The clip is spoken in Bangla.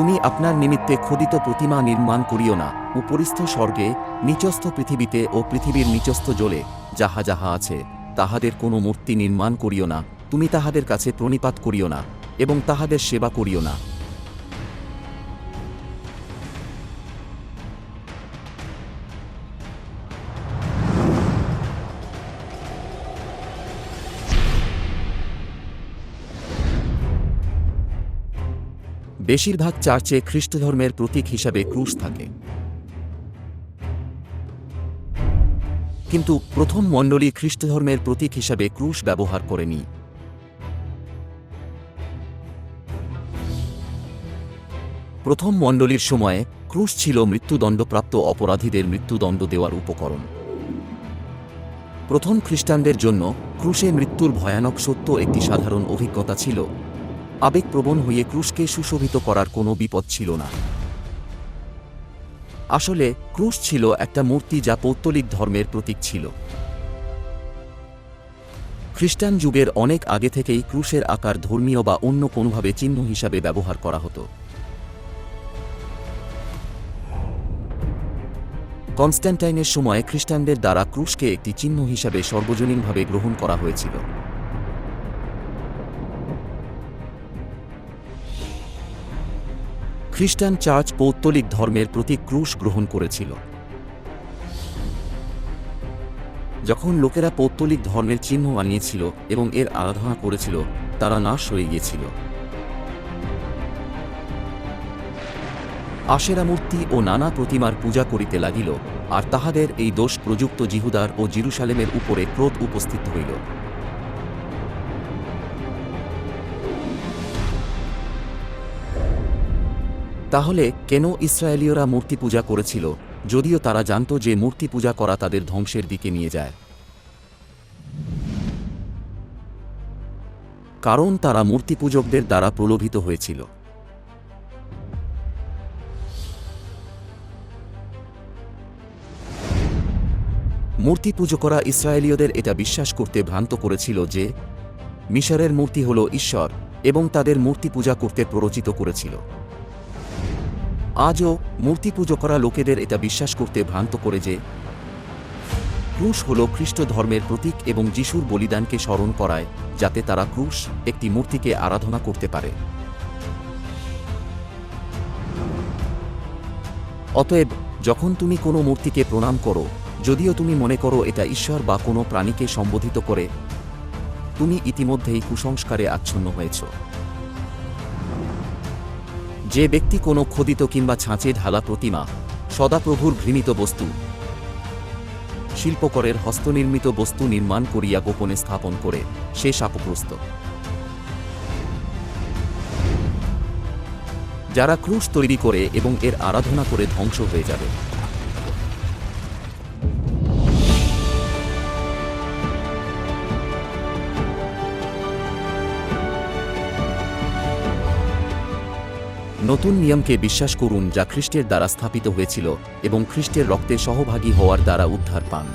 তুমি আপনার নিমিত্তে খোদিত প্রতিমা নির্মাণ করিও না। উপরিস্থ স্বর্গে, নিচস্থ পৃথিবীতে ও পৃথিবীর নিচস্থ জলে যাহা যাহা আছে, তাহাদের কোনো মূর্তি নির্মাণ করিও না। তুমি তাহাদের কাছে প্রণিপাত করিও না এবং তাহাদের সেবা করিও না। বেশিরভাগ চার্চে খ্রিস্টধর্মের প্রতীক হিসাবে ক্রুশ থাকে। কিন্তু প্রথম মণ্ডলী খ্রিস্টধর্মের প্রতীক হিসাবে ক্রুশ ব্যবহার করেনি। প্রথম মণ্ডলীর সময়ে ক্রুশ ছিল মৃত্যুদণ্ডপ্রাপ্ত অপরাধীদের মৃত্যুদণ্ড দেওয়ার উপকরণ। প্রথম খ্রিস্টানদের জন্য ক্রুশে মৃত্যুর ভয়ানক সত্য একটি সাধারণ অভিজ্ঞতা ছিল। আবেগপ্রবণ হয়ে ক্রুশকে সুশোভিত করার কোনো বিপদ ছিল না। আসলে, ক্রুশ ছিল একটা মূর্তি যা পৌত্তলিক ধর্মের প্রতীক ছিল। খ্রিস্টান যুগের অনেক আগে থেকেই ক্রুশের আকার ধর্মীয় বা অন্য কোনোভাবে চিহ্ন হিসাবে ব্যবহার করা হতো। কনস্ট্যান্টাইনের সময় খ্রিস্টানদের দ্বারা ক্রুশকে একটি চিহ্ন হিসাবে সর্বজনীনভাবে গ্রহণ করা হয়েছিল। খ্রিস্টান চার্চ পৌত্তলিক ধর্মের প্রতীক ক্রুশ গ্রহণ করেছিল। যখন লোকেরা পৌত্তলিক ধর্মের চিহ্ন আনিয়েছিল এবং এর আরাধনা করেছিল, তারা নাশ হয়ে গিয়েছিল। আশেরা মূর্তি ও নানা প্রতিমার পূজা করিতে লাগিল, আর তাহাদের এই দোষ প্রযুক্ত জিহুদার ও জিরুসালেমের উপরে ক্রোধ উপস্থিত হইল। তাহলে কেন ইসরায়েলীয়রা মূর্তি পূজা করেছিল? যদিও তারা জানত যে মূর্তি পূজা করা তাদের ধ্বংসের দিকে নিয়ে যায়। কারণ তারা মূর্তি পূজকদের দ্বারা প্রলোভিত হয়েছিল। মূর্তি পুজো করা ইসরায়েলীয়দের এটা বিশ্বাস করতে ভ্রান্ত করেছিল যে, মিশরের মূর্তি হল ঈশ্বর এবং তাদের মূর্তি পূজা করতে প্ররোচিত করেছিল। আজও মূর্তি পুজো করা লোকেদের এটা বিশ্বাস করতে ভ্রান্ত করে যে ক্রুশ হল খ্রিস্ট ধর্মের প্রতীক এবং যিশুর বলিদানকে স্মরণ করায়, যাতে তারা ক্রুশ একটি মূর্তিকে আরাধনা করতে পারে। অতএব, যখন তুমি কোনো মূর্তিকে প্রণাম করো, যদিও তুমি মনে করো এটা ঈশ্বর বা কোনো প্রাণীকে সম্বোধিত করে, তুমি ইতিমধ্যেই কুসংস্কারে আচ্ছন্ন হয়েছ। যে ব্যক্তি কোনো খোদিত কিংবা ছাঁচে ঢালা প্রতিমা, সদাপ্রভুর ঘৃণিত বস্তু, শিল্পকরের হস্তনির্মিত বস্তু নির্মাণ করিয়া গোপনে স্থাপন করে, সে শাপগ্রস্ত যারা ক্রুশ তৈরি করে এবং এর আরাধনা করে ধ্বংস হয়ে যাবে। নতুন নিয়মকে বিশ্বাস করুন যা খ্রিস্টের দ্বারা স্থাপিত হয়েছিল এবং খ্রিস্টের রক্তে সহভাগী হওয়ার দ্বারা উদ্ধার পান।